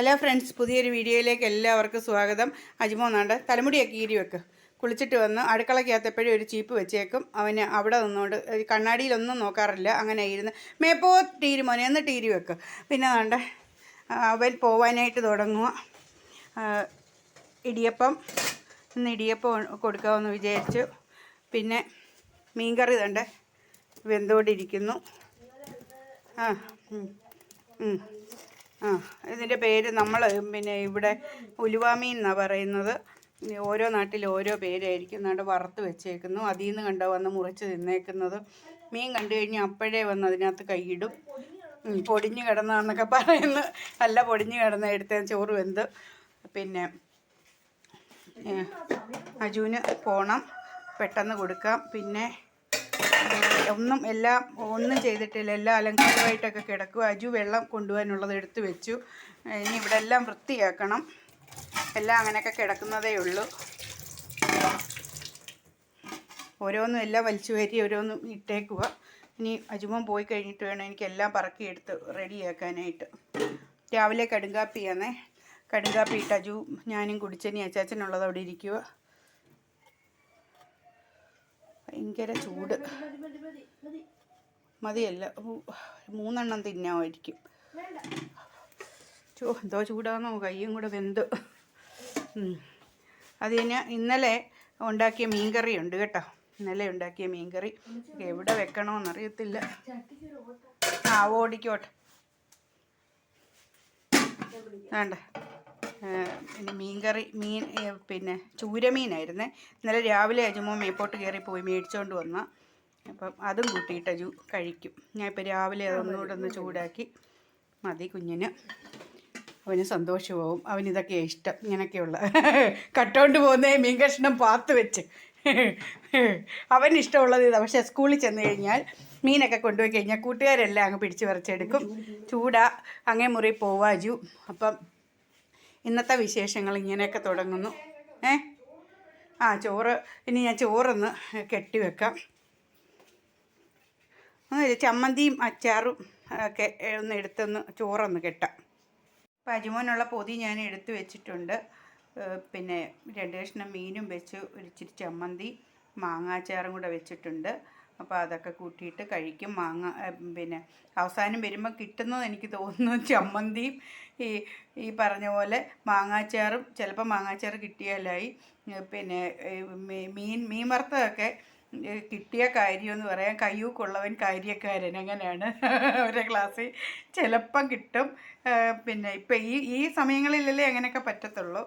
Hello friends പുതിയൊരു വീഡിയോയിലേക്ക് എല്ലാവർക്കും സ്വാഗതം. അജിമോന്നാണ്ട് തലമുടിയൊക്കെ ഈരി വെക്ക്. കുളിച്ചിട്ട് വന്ന് അടുക്കളക്കകത്തെപ്പോഴും ഒരു ചീപ്പ് വെച്ചേക്കും. അവന് അവിടെ നിന്നുകൊണ്ട് കണ്ണാടിയിലൊന്നും നോക്കാറില്ല. അങ്ങനെ ഇരുന്ന് മേപ്പോ ടീരി മോനെ എന്ന് ടീരി വെക്ക്. പിന്നെ വേണ്ട അവൻ പോവാനായിട്ട് തുടങ്ങുക ഇടിയപ്പം ഇന്ന് ഇടിയപ്പം കൊടുക്കാമെന്ന് വിചാരിച്ചു. പിന്നെ മീൻകറി തണ്ട് വെന്തുകൊണ്ടിരിക്കുന്നു ആ. ആ ഇതിന്റെ പേര് നമ്മൾ പിന്നെ ഇവിടെ ഉലുവാമീൻ എന്നാണ് പറയുന്നത്. ഓരോ നാട്ടിൽ ഓരോ പേരായിരിക്കും. നാട് വറുത്ത് വെച്ചേക്കുന്നു. അതിൽ നിന്ന് കണ്ട വന്ന് മുറിച്ച് തിന്നേക്കുന്നത്. മീൻ കണ്ടു കഴിഞ്ഞാൽ അപ്പോഴേ വന്ന് അതിനകത്ത് കൈയിടും. പൊടിഞ്ഞു കിടന്നാന്നൊക്കെ പറയുന്നു. അല്ല പൊടിഞ്ഞു കിടന്ന എടുത്ത ചോറ് വെന്ത്. പിന്നെ അജുവിന് പോണം. പെട്ടെന്ന് കൊടുക്കാം. പിന്നെ ഒന്നും എല്ലാം ഒന്നും ചെയ്തിട്ടില്ല. എല്ലാം അലങ്കാരമായിട്ടൊക്കെ കിടക്കും അജു വെള്ളം കൊണ്ടുപോകാനുള്ളത് എടുത്തു വെച്ചു. ഇനി ഇവിടെ എല്ലാം വൃത്തിയാക്കണം. എല്ലാം അങ്ങനെയൊക്കെ കിടക്കുന്നതേ ഉള്ളൂ. ഓരോന്നും എല്ലാം വലിച്ചു കയറ്റി ഓരോന്നും ഇട്ടേക്കുക ഇനി അജുമോൻ പോയി കഴിഞ്ഞിട്ട് വേണം എനിക്ക് എല്ലാം പറക്കിയെടുത്ത് റെഡിയാക്കാനായിട്ട്. രാവിലെ കടുങ്കാപ്പിയാന്നേ. കടുങ്കാപ്പി ഇട്ട് അജു ഞാനും കുടിച്ചനി അച്ചാച്ചനുള്ളത് അവിടെ ഇരിക്കുക ഭയങ്കര ചൂട്. മതിയല്ല. മൂന്നെണ്ണം തിന്നാമായിരിക്കും. ചോ എന്തോ ചൂടാന്നോ കയ്യും കൂടെ വെന്ത്. അത് അതിന് ഇന്നലെ ഉണ്ടാക്കിയ മീൻകറി ഉണ്ട് കേട്ടോ. ഇന്നലെ ഉണ്ടാക്കിയ മീൻകറി. എവിടെ വെക്കണമെന്നറിയത്തില്ല ആ ഓടിക്കോട്ടെ. വേണ്ട. പിന്നെ മീൻകറി മീൻ പിന്നെ ചൂരമീനായിരുന്നേ. ഇന്നലെ രാവിലെ അജുമോ മേപ്പോട്ട് കയറി പോയി മേടിച്ചുകൊണ്ട് വന്ന. അപ്പം അതും കൂട്ടിയിട്ട് അജു കഴിക്കും. ഞാൻ ഇപ്പം രാവിലെ അതൊന്നുകൂടെ ഒന്ന് ചൂടാക്കി. മതി കുഞ്ഞിന്. അവന് സന്തോഷമാവും. അവനിതൊക്കെയാണ് ഇഷ്ടം. ഇങ്ങനെയൊക്കെയുള്ള. കട്ടോണ്ട് പോകുന്ന മീൻ കഷ്ണം പാത്ത് വെച്ച്. അവൻ ഇഷ്ടമുള്ളത് ഇതാണ് പക്ഷേ സ്കൂളിൽ ചെന്ന് കഴിഞ്ഞാൽ മീനൊക്കെ കൊണ്ടുപോയി കഴിഞ്ഞാൽ കൂട്ടുകാരെല്ലാം അങ്ങ് പിടിച്ച് പറിച്ചെടുക്കും. ചൂടാ. അങ്ങേ മുറി പോവാജു അപ്പം ഇന്നത്തെ വിശേഷങ്ങൾ ഇങ്ങനെയൊക്കെ തുടങ്ങുന്നു. ഏ? ആ ചോറ്. ഇനി ഞാൻ ചോറൊന്ന് കെട്ടി വെക്കാം. ഒന്ന് ചമ്മന്തിയും അച്ചാറും ഒക്കെ ഒന്ന് എടുത്തൊന്ന് ചോറൊന്ന് കെട്ടാം. അപ്പോൾ അജുമോനുള്ള പൊതി ഞാൻ എടുത്തു വെച്ചിട്ടുണ്ട്. പിന്നെ രണ്ട് കഷ്ണം മീനും വെച്ച്. ഒരു ഇച്ചിരി ചമ്മന്തി മാങ്ങാച്ചാറും കൂടെ വെച്ചിട്ടുണ്ട്. അപ്പോൾ അതൊക്കെ കൂട്ടിയിട്ട് കഴിക്കും. മാങ്ങ പിന്നെ അവസാനം വരുമ്പോൾ കിട്ടുന്നത് എനിക്ക് തോന്നുന്നു ചമ്മന്തിയും ഈ ഈ പറഞ്ഞ പോലെ മാങ്ങാച്ചാറും ചിലപ്പോൾ മാങ്ങാച്ചാറ് കിട്ടിയാലായി. പിന്നെ മീൻ മീൻ വറുത്തതൊക്കെ കിട്ടിയ കാര്യം എന്ന് പറയാൻ കയ്യൂക്കുള്ളവൻ കാര്യക്കാരൻ അങ്ങനെയാണ്. ഒരേ ക്ലാസ്സിൽ ചിലപ്പം കിട്ടും. പിന്നെ ഇപ്പം ഈ ഈ സമയങ്ങളിലല്ലേ അങ്ങനെയൊക്കെ പറ്റത്തുള്ളൂ.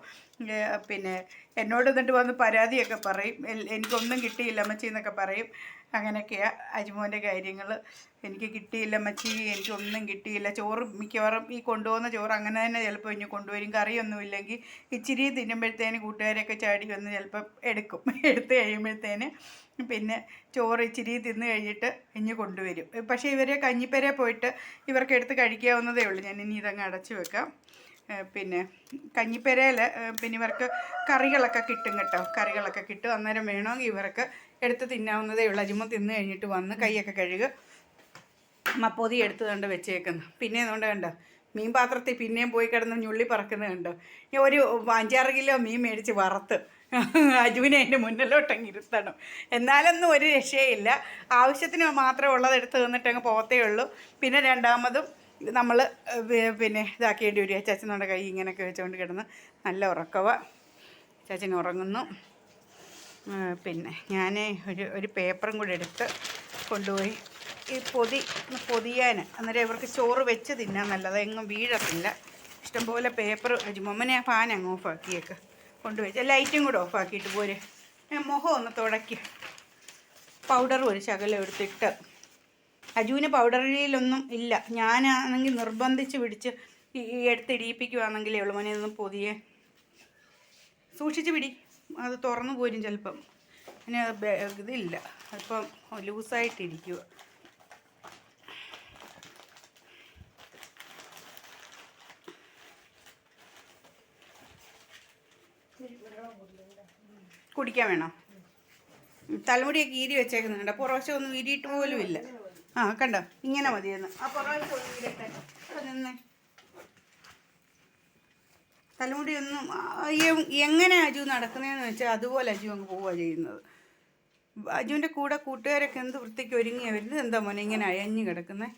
പിന്നെ എന്നോട് എന്നിട്ട് വന്ന് പരാതിയൊക്കെ പറയും. എനിക്കൊന്നും കിട്ടിയില്ല അമ്മച്ചി എന്നൊക്കെ പറയും. അങ്ങനെയൊക്കെയാണ് അജുമോന്റെ കാര്യങ്ങൾ എനിക്ക് കിട്ടിയില്ല മച്ചി എനിക്കൊന്നും കിട്ടിയില്ല. ചോറ് മിക്കവാറും ഈ കൊണ്ടുപോകുന്ന ചോറ് അങ്ങനെ തന്നെ ചിലപ്പോൾ ഇനി കൊണ്ടുവരും. കറിയൊന്നും ഇല്ലെങ്കിൽ ഇച്ചിരി തിന്നുമ്പോഴത്തേന് കൂട്ടുകാരൊക്കെ ചാടി വന്ന് ചിലപ്പം എടുക്കും. എടുത്ത് കഴിയുമ്പോഴത്തേന് പിന്നെ ചോറ് ഇച്ചിരി തിന്ന് കഴിഞ്ഞിട്ട് ഇനി കൊണ്ടുവരും. പക്ഷേ ഇവരെ കഞ്ഞിപ്പര പോയിട്ട് ഇവർക്ക് എടുത്ത് കഴിക്കാവുന്നതേ ഉള്ളൂ. ഞാൻ ഇനി ഇതങ്ങ് അടച്ചു വെക്കാം. പിന്നെ കഞ്ഞിപ്പരയിൽ പിന്നെ ഇവർക്ക് കറികളൊക്കെ കിട്ടും കേട്ടോ. കറികളൊക്കെ കിട്ടും. അന്നേരം വേണമെങ്കിൽ ഇവർക്ക് എടുത്ത് തിന്നാവുന്നതേ ഉള്ളൂ. അജിമ തിന്നു കഴിഞ്ഞിട്ട് വന്ന് കൈയൊക്കെ കഴുകുക മപ്പൊതി എടുത്ത് കണ്ട് വെച്ചേക്കുന്നു. പിന്നെ അതുകൊണ്ട് കണ്ടോ? മീൻ പാത്രത്തിൽ പിന്നെയും പോയി കിടന്ന് ഞുള്ളി പറക്കുന്നത് കണ്ടോ? ഞാൻ ഒരു അഞ്ചാറ് കിലോ മീൻ മേടിച്ച് വറുത്ത് അജുവിനെ അതിന്റെ മുന്നിലോട്ടങ്ങ് ഇരുത്തണം. എന്നാലൊന്നും ഒരു രക്ഷയില്ല. ആവശ്യത്തിന് മാത്രമേ ഉള്ളത് എടുത്ത് തന്നിട്ട് അങ്ങ് പോകത്തേ ഉള്ളൂ. പിന്നെ രണ്ടാമതും നമ്മൾ പിന്നെ ഇതാക്കേണ്ടി വരും. ചച്ചനോടെ കൈ ഇങ്ങനെയൊക്കെ വെച്ചുകൊണ്ട് കിടന്ന് നല്ല ഉറക്കവ. ചച്ചൻ ഉറങ്ങുന്നു. പിന്നെ ഞാൻ ഒരു ഒരു പേപ്പറും കൂടെ എടുത്ത് കൊണ്ടുപോയി. ഈ പൊതി പൊതിയാൻ. അന്നേരം ഇവർക്ക് ചോറ് വെച്ച് തിന്നാൻ നല്ലത്. എങ്ങും വീഴത്തില്ല. ഇഷ്ടംപോലെ പേപ്പർ മമ്മനെ ആ ഫാൻ അങ്ങ് ഓഫാക്കിയേക്ക്. കൊണ്ടുപോയി. ലൈറ്റും കൂടെ ഓഫാക്കിയിട്ട് പോരെ. ഞാൻ മുഖം ഒന്ന് തുടക്കി പൗഡർ ഒരു ശകലം എടുത്തിട്ട്. അജുവിന് പൗഡറിലൊന്നും ഇല്ല. ഞാനാണെങ്കിൽ നിർബന്ധിച്ച് പിടിച്ച് ഈ ഈ എടുത്ത് ഇടിയിപ്പിക്കുവാണെങ്കിൽ ഉള്ളൂ. മോനെ ഒന്നും പൊതിയെ. സൂക്ഷിച്ച് പിടി. അത് തുറന്നു പോരും ചിലപ്പം. പിന്നെ അത് ഇതില്ല. അപ്പം ലൂസായിട്ടിരിക്കുക കുടിക്കാൻ വേണോ? തലമുടിയൊക്കെ ഈരി വെച്ചേക്കുന്നുണ്ട്. പുറവശം ഒന്നും ഈരിയിട്ട് പോലും ഇല്ല ആ കണ്ടോ? ഇങ്ങനെ മതിയെന്ന്. ആ പുറവശം ഒന്നും അവിടെ നിന്നേ. തലമുടി ഒന്നും എങ്ങനെ അജു നടക്കുന്നതെന്ന് വെച്ചാൽ അതുപോലെ അജു അങ്ങ് പോവുക ചെയ്യുന്നത്. അജുവിന്റെ കൂടെ കൂട്ടുകാരൊക്കെ എന്ത് വൃത്തിക്ക് ഒരുങ്ങിയ വരുന്നത്? എന്താ മോനെ ഇങ്ങനെ അയഞ്ഞു കിടക്കുന്നത്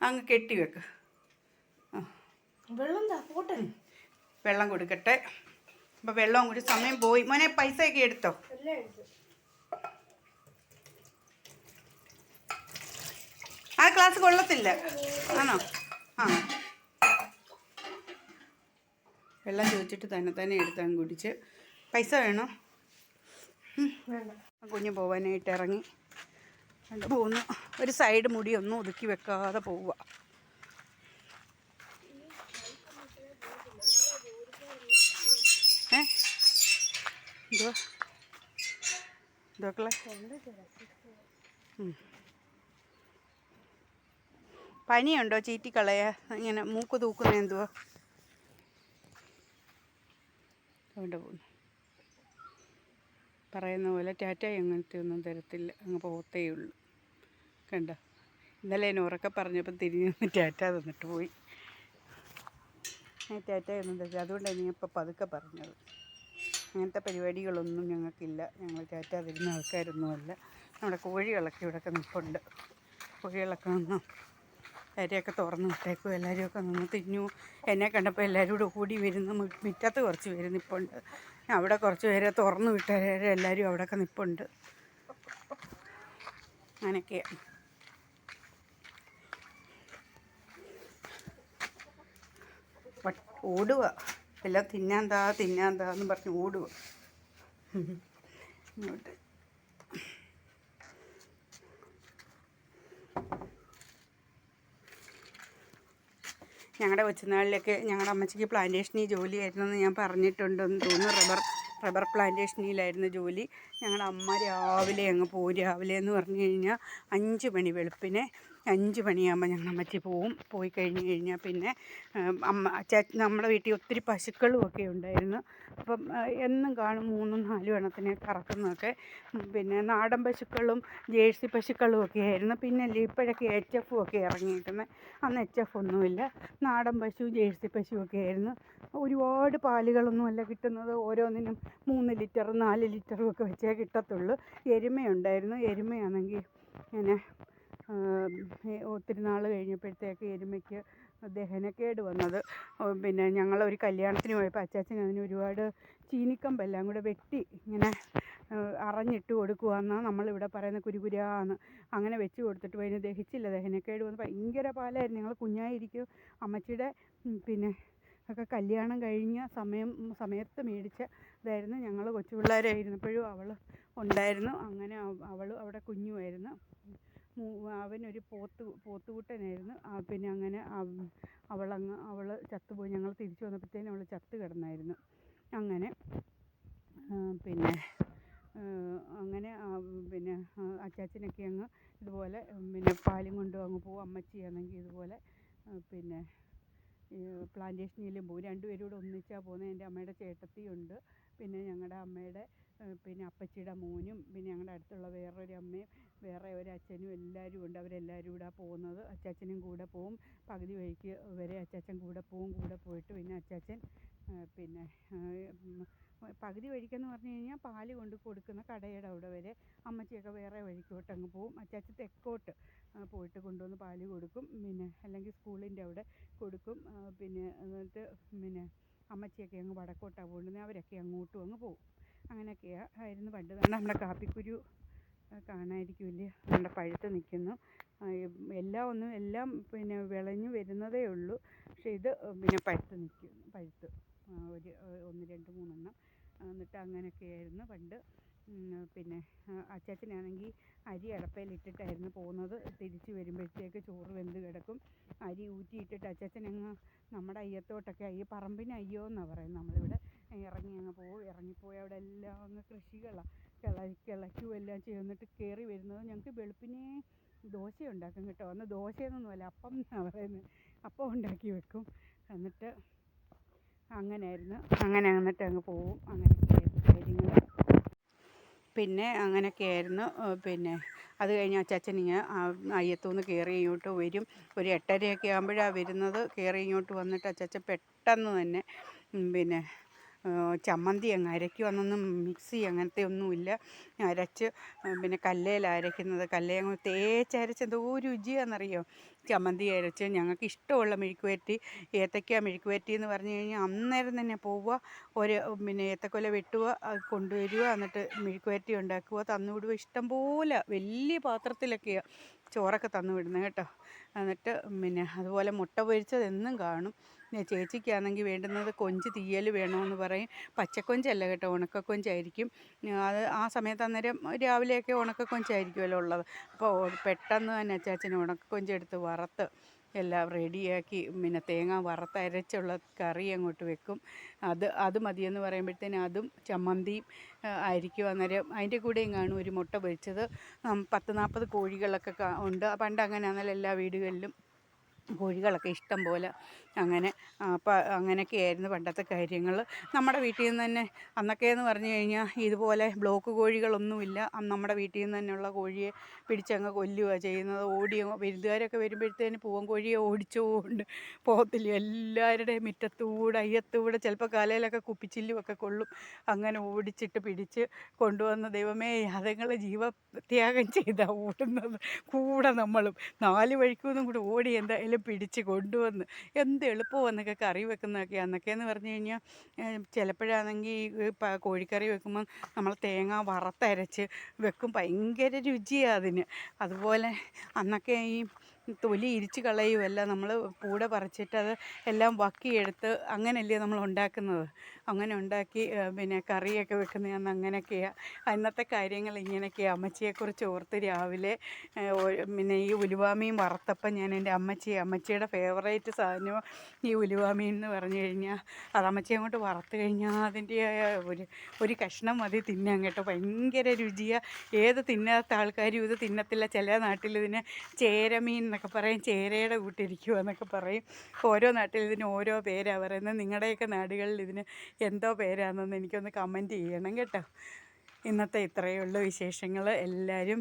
അങ്ങ് കെട്ടി വെക്ക്. വെള്ളം വെള്ളം കൊടുക്കട്ടെ. അപ്പം വെള്ളം കൂടി സമയം പോയി. മോനെ പൈസയൊക്കെ എടുത്തു. ആ ക്ലാസ് കൊള്ളത്തില്ല. ആണോ? ആ. വെള്ളം ചോദിച്ചിട്ട് തന്നെ തന്നെ എടുത്താൽ കുടിച്ച്. പൈസ വേണോ? കുഞ്ഞ് പോവാനായിട്ട് ഇറങ്ങി. കണ്ട്? പോകുന്നു ഒരു സൈഡ് മുടി ഒന്നും ഒതുക്കി വെക്കാതെ പോവുക. പനിയുണ്ടോ ചീറ്റിക്കളയ? ഇങ്ങനെ മൂക്ക് തൂക്കുന്ന എന്തുവാ? അവിടെ പോകുന്നു പറയുന്ന പോലെ ടാറ്റ അങ്ങനത്തെ ഒന്നും തരത്തില്ല. അങ്ങ് പോകത്തേ ഉള്ളൂ കണ്ടോ? ഇന്നലെ എന്നെ ഉറക്കെ പറഞ്ഞപ്പോൾ തിരിഞ്ഞ് ടാറ്റ തന്നിട്ട് പോയി. ഞാൻ ടാറ്റ ഒന്നും തരില്ല അതുകൊണ്ടാണ് ഞാൻ ഇപ്പോൾ പതുക്കെ പറഞ്ഞത്. അങ്ങനത്തെ പരിപാടികളൊന്നും ഞങ്ങൾക്കില്ല. ഞങ്ങൾ ടാറ്റ തരുന്ന ആൾക്കാരൊന്നുമല്ല. നമ്മുടെ കോഴികളൊക്കെ ഇവിടെയൊക്കെ നിൽപ്പുണ്ട്. കോഴികളൊക്കെ വന്നു? എല്ലാവരെയൊക്കെ തുറന്നു വിട്ടേക്കും എല്ലാവരും ഒക്കെ നിന്ന് തിന്നു. എന്നെ കണ്ടപ്പോൾ എല്ലാവരും കൂടെ കൂടി വരുന്നു. മുറ്റത്ത് കുറച്ച് പേര് നിൽപ്പുണ്ട് അവിടെ കുറച്ച് പേരെ തുറന്നു വിട്ടവരെ എല്ലാവരും അവിടെയൊക്കെ നിൽപ്പുണ്ട് അങ്ങനെയൊക്കെയാണ് ഓടുക. എല്ലാം തിന്നാൻ താ തിന്നാൻ താ എന്ന് പറഞ്ഞ് ഓടുക. ഇങ്ങോട്ട്. ഞങ്ങളുടെ കൊച്ചുനാളിലൊക്കെ ഞങ്ങളുടെ അമ്മച്ചിക്ക് പ്ലാന്റേഷനിൽ ജോലിയായിരുന്നെന്ന് ഞാൻ പറഞ്ഞിട്ടുണ്ടെന്ന് തോന്നുന്നു. റബ്ബർ റബ്ബർ പ്ലാന്റേഷനിലായിരുന്നു ജോലി. ഞങ്ങളുടെ അമ്മ രാവിലെ അങ്ങ് പോകും രാവിലെ എന്ന് പറഞ്ഞു കഴിഞ്ഞാൽ അഞ്ച് മണി വെളുപ്പിനെ അഞ്ച് മണിയാകുമ്പോൾ ഞങ്ങൾ അമ്മച്ചി പോവും. പോയി കഴിഞ്ഞ് കഴിഞ്ഞാൽ പിന്നെ അമ്മ അച്ചാ നമ്മുടെ വീട്ടിൽ ഒത്തിരി പശുക്കളും ഒക്കെ ഉണ്ടായിരുന്നു. അപ്പം എന്നും കാണും മൂന്നും നാലും എണ്ണത്തിനെ കറക്കുന്നതൊക്കെ. പിന്നെ നാടൻ പശുക്കളും ജേഴ്സി പശുക്കളും ഒക്കെ ആയിരുന്നു. പിന്നെ ഇപ്പോഴൊക്കെ എച്ച് എഫും ഒക്കെ ഇറങ്ങിയിരിക്കുന്നത് അന്ന് എച്ച് എഫ് ഒന്നുമില്ല. നാടൻ പശു ജേഴ്സി പശു ഒക്കെ ആയിരുന്നു. ഒരുപാട് പാലുകളൊന്നും അല്ല കിട്ടുന്നത്. ഓരോന്നിനും മൂന്ന് ലിറ്റർ നാല് ലിറ്ററും ഒക്കെ വെച്ചേ കിട്ടത്തുള്ളൂ. എരുമയുണ്ടായിരുന്നു. എരുമയാണെങ്കിൽ ഇങ്ങനെ ഒത്തിരി നാൾ കഴിഞ്ഞപ്പോഴത്തേക്ക് എരുമയ്ക്ക് ദഹനക്കേട് വന്നത്. പിന്നെ ഒരു കല്യാണത്തിന് പോയപ്പോൾ അച്ചാച്ചൻ അതിന് ഒരുപാട് ചീനിക്കമ്പെല്ലാം കൂടെ വെട്ടി ഇങ്ങനെ അറഞ്ഞിട്ട് നമ്മൾ നമ്മളിവിടെ പറയുന്ന കുരുകുരാന്ന്. അങ്ങനെ വെച്ച് കൊടുത്തിട്ട് അതിന് ദഹിച്ചില്ല ദഹനക്കേട് വന്ന് ഭയങ്കര പാലായിരുന്നു. ഞങ്ങൾ കുഞ്ഞായിരിക്കും. അമ്മച്ചിയുടെ പിന്നെ ഒക്കെ കല്യാണം കഴിഞ്ഞ സമയം സമയത്ത് മേടിച്ച ഇതായിരുന്നു ഞങ്ങൾ കൊച്ചു പിള്ളേരായിരുന്നപ്പോഴും അവൾ ഉണ്ടായിരുന്നു. അങ്ങനെ അവൾ അവിടെ കുഞ്ഞുമായിരുന്നു. അവനൊരു പോത്ത് പോത്തുകുട്ടനായിരുന്നു. പിന്നെ അങ്ങനെ അവ- അവളങ്ങ് അവൾ ചത്തുപോയി. ഞങ്ങൾ തിരിച്ചു വന്നപ്പോഴത്തേനും അവൾ ചത്തു കിടന്നായിരുന്നു. അങ്ങനെ പിന്നെ അങ്ങനെ പിന്നെ അച്ചാച്ചനൊക്കെ അങ്ങ് ഇതുപോലെ പിന്നെ പാലും കൊണ്ട് അങ്ങ് പോകും അമ്മച്ചിയാണെങ്കിൽ ഇതുപോലെ പിന്നെ പ്ലാന്റേഷനിലും പോകും രണ്ടുപേരും കൂടെ ഒന്നിച്ചാണ് പോകുന്നത്. എന്റെ അമ്മയുടെ ചേട്ടത്തിയുണ്ട് പിന്നെ ഞങ്ങളുടെ അമ്മയുടെ പിന്നെ അപ്പച്ചിയുടെ മോനും പിന്നെ ഞങ്ങളുടെ അടുത്തുള്ള വേറൊരു അമ്മയും വേറെ ഒരു അച്ഛനും എല്ലാവരും ഉണ്ട്. അവരെല്ലാവരും കൂടെ പോകുന്നത് അച്ചാച്ചനും കൂടെ പോവും. പകുതി വഴിക്ക് വരെ അച്ചാച്ചൻ കൂടെ പോവും. കൂടെ പോയിട്ട് പിന്നെ അച്ചാച്ചൻ പിന്നെ പകുതി വഴിക്കെന്ന് പറഞ്ഞു കഴിഞ്ഞാൽ പാൽ കൊണ്ട് കൊടുക്കുന്ന കടയുടെ അവിടെ വരെ അമ്മച്ചിയൊക്കെ വേറെ വഴിക്കോട്ട് അങ്ങ് പോവും. അച്ചാച്ച തെക്കോട്ട് പോയിട്ട് കൊണ്ടുവന്ന് പാൽ കൊടുക്കും. പിന്നെ അല്ലെങ്കിൽ സ്കൂളിന്റെ അവിടെ കൊടുക്കും. പിന്നെ എന്നിട്ട് പിന്നെ അമ്മച്ചിയൊക്കെ അങ്ങ് വടക്കോട്ടാണ് പോകുന്നത്. അവരൊക്കെ അങ്ങോട്ടും അങ്ങ് പോകും അങ്ങനെയൊക്കെയാണ് ആയിരുന്നു പണ്ട് നമ്മുടെ കാപ്പിക്കുരു കാണാതിരിക്കില്ലേ നമ്മുടെ പഴുത്ത് നിൽക്കുന്നു. എല്ലാം ഒന്നും എല്ലാം പിന്നെ വിളഞ്ഞു വരുന്നതേ ഉള്ളൂ. പക്ഷേ ഇത് പിന്നെ പഴുത്ത് നിൽക്കുന്നു പഴുത്ത്. ഒരു ഒന്ന് രണ്ട് മൂന്നെണ്ണം. എന്നിട്ട് അങ്ങനെയൊക്കെയായിരുന്നു പണ്ട്. പിന്നെ അച്ചാച്ചനാണെങ്കിൽ അരി അടപ്പയിലിട്ടിട്ടായിരുന്നു പോകുന്നത്. തിരിച്ച് വരുമ്പോഴത്തേക്ക് ചോറ് വെന്ത് കിടക്കും. അരി ഊറ്റിയിട്ടിട്ട് അച്ചാച്ചൻ അങ്ങ് നമ്മുടെ അയ്യത്തോട്ടൊക്കെ ഈ പറമ്പിന് അയ്യോ എന്നാണ് പറയുന്നത്. നമ്മളിവിടെ ഇറങ്ങി അങ്ങ് പോകും ഇറങ്ങിപ്പോയി അവിടെ എല്ലാം അങ്ങ് കൃഷികളാണ് കിള കിളയ്ക്കുകയും എല്ലാം ചെയ്യും. കയറി വരുന്നത് ഞങ്ങൾക്ക് വെളുപ്പിനെ ദോശ ഉണ്ടാക്കും കേട്ടോ. അന്ന് ദോശയെന്നൊന്നുമല്ല അപ്പം എന്നാണ് പറയുന്നത് അപ്പം ഉണ്ടാക്കി വെക്കും. എന്നിട്ട് അങ്ങനെയായിരുന്നു. അങ്ങനെ എന്നിട്ട് അങ്ങ് പോവും. അങ്ങനെ കാര്യങ്ങൾ പിന്നെ അങ്ങനെയൊക്കെയായിരുന്നു ആയിരുന്നു. പിന്നെ അത് കഴിഞ്ഞ് അച്ചാച്ചൻ ഇങ്ങനെ അയ്യത്തുനിന്ന് കയറി ഇങ്ങോട്ട് വരും. ഒരു എട്ടരയൊക്കെ ആകുമ്പോഴാണ് വരുന്നത്. കയറി ഇങ്ങോട്ട് വന്നിട്ട് അച്ചാച്ചൻ പെട്ടെന്ന് തന്നെ പിന്നെ ചമ്മന്തി അങ്ങ് അരയ്ക്കും. അന്നൊന്നും മിക്സി അങ്ങനത്തെ ഒന്നുമില്ല. അരച്ച് പിന്നെ കല്ലേൽ അരയ്ക്കുന്നത്. കല്ലേ അങ്ങ് തേച്ചരച്ച് എന്തോ രുചിയാണെന്നറിയോ? ചമ്മന്തി അരച്ച് ഞങ്ങൾക്ക് ഇഷ്ടമുള്ള മെഴുക്കുവരട്ടി ഏത്തയ്ക്ക മെഴുക്കുവരട്ടി എന്ന് പറഞ്ഞു കഴിഞ്ഞാൽ അന്നേരം തന്നെ പോവുക ഒരു പിന്നെ ഏത്തക്കൊല വെട്ടുക കൊണ്ടുവരിക എന്നിട്ട് മെഴുക്കുവരട്ടി ഉണ്ടാക്കുക തന്നുവിടുക. ഇഷ്ടം പോലെ വലിയ പാത്രത്തിലൊക്കെയാണ് ചോറൊക്കെ തന്നു വിടുന്നത് കേട്ടോ. എന്നിട്ട് പിന്നെ അതുപോലെ മുട്ട പൊരിച്ചതെന്നും കാണും. ചേച്ചിക്കാണെങ്കിൽ വേണ്ടുന്നത് കൊഞ്ച് തീയൽ വേണമെന്ന് പറയും. പച്ചക്കൊഞ്ചല്ല കേട്ടോ ഉണക്കക്കൊഞ്ചായിരിക്കും. അത് ആ സമയത്ത് അന്നേരം രാവിലെയൊക്കെ ഉണക്കക്കൊഞ്ചായിരിക്കുമല്ലോ ഉള്ളത്. അപ്പോൾ പെട്ടെന്ന് തന്നെ അച്ചാച്ചന് ഉണക്കക്കൊഞ്ചെടുത്ത് വറുത്ത് എല്ലാം റെഡിയാക്കി പിന്നെ തേങ്ങ വറുത്തരച്ചുള്ള കറി അങ്ങോട്ട് വെക്കും. അത് അത് മതിയെന്ന് പറയുമ്പോഴത്തേന് അതും ചമ്മന്തിയും ആയിരിക്കും അന്നേരം. അതിന്റെ കൂടെയും കാണും ഒരു മുട്ട പൊരിച്ചത്. പത്ത് നാൽപ്പത് കോഴികളൊക്കെ ഉണ്ട്. പണ്ട് അങ്ങനെ ആണല്ലോ എല്ലാ വീടുകളിലും കോഴികളൊക്കെ ഇഷ്ടം പോലെ അങ്ങനെ അപ്പം അങ്ങനെയൊക്കെ ആയിരുന്നു പണ്ടത്തെ കാര്യങ്ങൾ. നമ്മുടെ വീട്ടിൽ നിന്ന് തന്നെ അന്നൊക്കെ എന്ന് പറഞ്ഞു കഴിഞ്ഞാൽ ഇതുപോലെ ബ്ലോക്ക് കോഴികളൊന്നുമില്ല. നമ്മുടെ വീട്ടിൽ നിന്ന് തന്നെയുള്ള കോഴിയെ പിടിച്ചങ്ങ് കൊല്ലുക ചെയ്യുന്നത്. ഓടി വിരുന്നുകാരൊക്കെ വരുമ്പോഴത്തേന് പൂവൻ കോഴിയെ ഓടിച്ചുകൊണ്ട് പോകത്തില്ല. എല്ലാവരുടെയും മുറ്റത്തൂടെ അയ്യത്തൂടെ ചിലപ്പോൾ കാലയിലൊക്കെ കുപ്പിച്ചില്ലുമൊക്കെ കൊള്ളും. അങ്ങനെ ഓടിച്ചിട്ട് പിടിച്ച് കൊണ്ടുവന്ന് ദൈവമേ അതുങ്ങൾ ജീവത്യാഗം ചെയ്താൽ ഓടുന്നത്. കൂടെ നമ്മളും നാല് വഴിക്കൊന്നും കൂടെ ഓടി എന്തായാലും പിടിച്ച് കൊണ്ടുവന്ന് എന്ത് എളുപ്പമെന്നൊക്കെ കറി വെക്കുന്നതൊക്കെ അന്നൊക്കെയെന്ന് പറഞ്ഞു കഴിഞ്ഞാൽ ചിലപ്പോഴാണെങ്കിൽ കോഴിക്കറി വെക്കുമ്പോൾ നമ്മൾ തേങ്ങ വറുത്തരച്ച് വെക്കും. ഭയങ്കര രുചിയാണ് അതിന്. അതുപോലെ അന്നൊക്കെ ഈ തൊലി ഇരിച്ച് കളയുമല്ല നമ്മൾ പൂടെ പറിച്ചിട്ട് അത് എല്ലാം വക്കിയെടുത്ത് അങ്ങനെയല്ലേ നമ്മൾ ഉണ്ടാക്കുന്നത്. അങ്ങനെ ഉണ്ടാക്കി പിന്നെ കറിയൊക്കെ വെക്കുന്ന അന്ന് അങ്ങനെയൊക്കെയാണ് അന്നത്തെ കാര്യങ്ങൾ ഇങ്ങനെയൊക്കെയാണ് അമ്മച്ചിയെക്കുറിച്ച് ഓർത്ത് രാവിലെ പിന്നെ ഈ ഉലുവാമീൻ വറുത്തപ്പം ഞാൻ എന്റെ അമ്മച്ചി അമ്മച്ചിയുടെ ഫേവറേറ്റ് സാധനം ഈ ഉലുവാമീൻ എന്ന് പറഞ്ഞു കഴിഞ്ഞാൽ അത് അമ്മച്ചി അങ്ങോട്ട് വറുത്ത് കഴിഞ്ഞാൽ അതിന്റെ ഒരു ഒരു കഷ്ണം മതി തിന്നാൻ കേട്ടോ. ഭയങ്കര രുചിയാണ് ഏത് തിന്നാത്ത ആൾക്കാരും ഇത് തിന്നത്തില്ല. ചില നാട്ടിൽ ഇതിന് ചേരമീൻ എന്നൊക്കെ പറയും ചേരയുടെ കൂട്ടിരിക്കുക എന്നൊക്കെ പറയും. ഓരോ നാട്ടിൽ ഇതിന് ഓരോ പേരാണ് പറയുന്നത്. നിങ്ങളുടെയൊക്കെ നാടുകളിൽ ഇതിന് എന്തോ പേരാണെന്ന് എനിക്കൊന്ന് കമന്റ് ചെയ്യണം കേട്ടോ. ഇന്നത്തെ ഇത്രയേ ഉള്ളൂ വിശേഷങ്ങൾ. എല്ലാവരും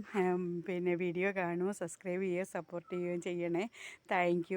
പിന്നെ വീഡിയോ കാണുകയും സബ്സ്ക്രൈബ് ചെയ്യുകയും സപ്പോർട്ട് ചെയ്യുകയും ചെയ്യണേ. താങ്ക്